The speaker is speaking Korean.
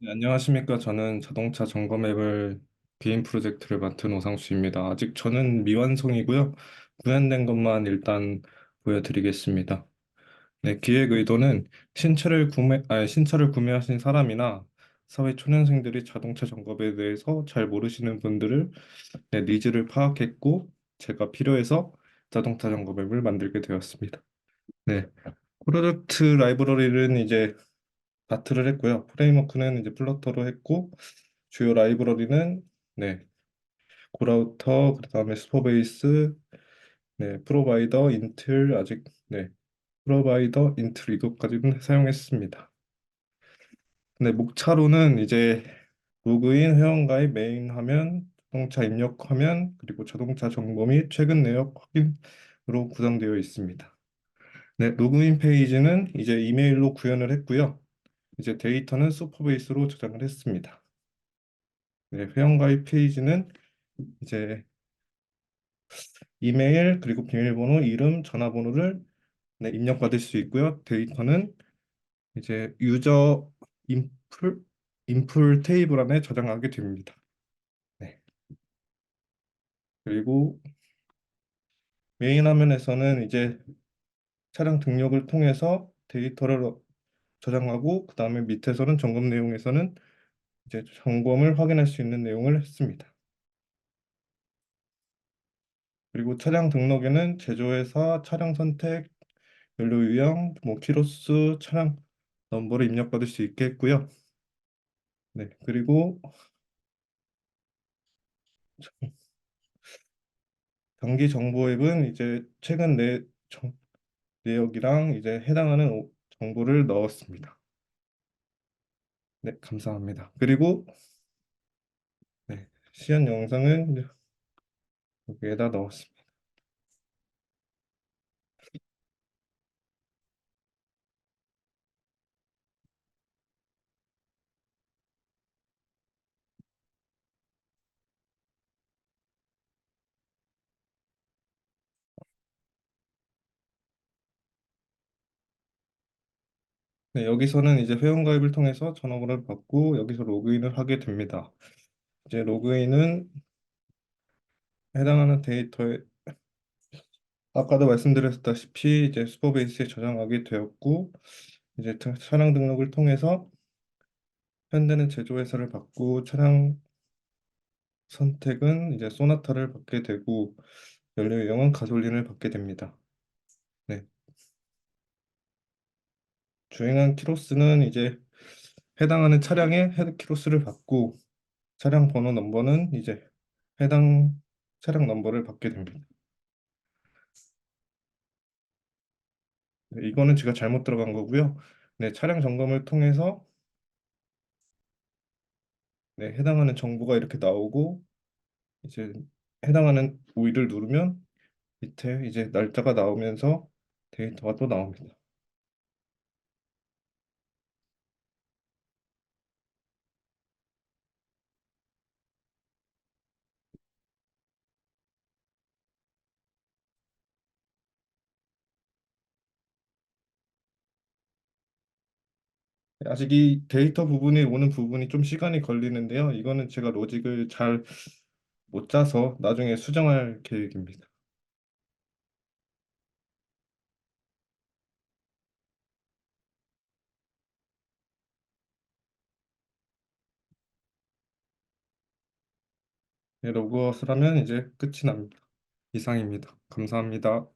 네, 안녕하십니까. 저는 자동차 점검 앱을 개인 프로젝트를 맡은 오상수입니다. 아직 저는 미완성이고요. 구현된 것만 일단 보여드리겠습니다. 네, 기획 의도는 신차를 구매, 아니, 신차를 구매하신 사람이나 사회 초년생들이 자동차 점검에 대해서 잘 모르시는 분들을 네, 니즈를 파악했고 제가 필요해서 자동차 점검 앱을 만들게 되었습니다. 네, 프로젝트 라이브러리는 이제 다트를 했고요. 프레임워크는 이제 플러터로 했고 주요 라이브러리는 네 고라우터 그다음에 슈퍼베이스 네 프로바이더 인틀 아직 네 프로바이더 인틀 이것까지는 사용했습니다. 네 목차로는 이제 로그인 회원가입 메인 화면 자동차 입력 화면 그리고 자동차 정보 및 최근 내역 확인으로 구성되어 있습니다. 네 로그인 페이지는 이제 이메일로 구현을 했고요. 이제 데이터는 슈퍼베이스로 저장을 했습니다. 네, 회원가입 페이지는 이제 이메일 그리고 비밀번호, 이름, 전화번호를 네, 입력받을 수 있고요. 데이터는 이제 유저 인풀 인풀 테이블 안에 저장하게 됩니다. 네. 그리고 메인 화면에서는 이제 차량 등록을 통해서 데이터를 저장하고 그 다음에 밑에서는 점검 내용에서는 이제 점검을 확인할 수 있는 내용을 했습니다. 그리고 차량 등록에는 제조회사, 차량 선택, 연료 유형, 뭐 키로수, 차량 넘버를 입력받을 수 있게 했고요. 네, 그리고 단기 정보 앱은 이제 최근 내 정, 내역이랑 이제 해당하는 오- 정보를 넣었습니다. 네, 감사합니다. 그리고 네, 시연 영상은 여기에다 넣었습니다. 네, 여기서는 이제 회원가입을 통해서 전화번호를 받고 여기서 로그인을 하게 됩니다. 이제 로그인은 해당하는 데이터에 아까도 말씀드렸다시피 이제 슈퍼베이스에 저장하게 되었고 이제 차- 차량 등록을 통해서 현대는 제조회사를 받고 차량 선택은 이제 소나타를 받게 되고 연료 유형은 가솔린을 받게 됩니다. 네. 주행한 키로수는 이제 해당하는 차량의 헤드 키로수를 받고 차량 번호 넘버는 이제 해당 차량 넘버를 받게 됩니다. 네, 이거는 제가 잘못 들어간 거고요. 네, 차량 점검을 통해서 네, 해당하는 정보가 이렇게 나오고 이제 해당하는 오일을 누르면 밑에 이제 날짜가 나오면서 데이터가 또 나옵니다. 아직 이 데이터 부분이 오는 부분이 좀 시간이 걸리는데요. 이거는 제가 로직을 잘 못 짜서 나중에 수정할 계획입니다. 네, 로그아웃을 하면 이제 끝이 납니다. 이상입니다. 감사합니다.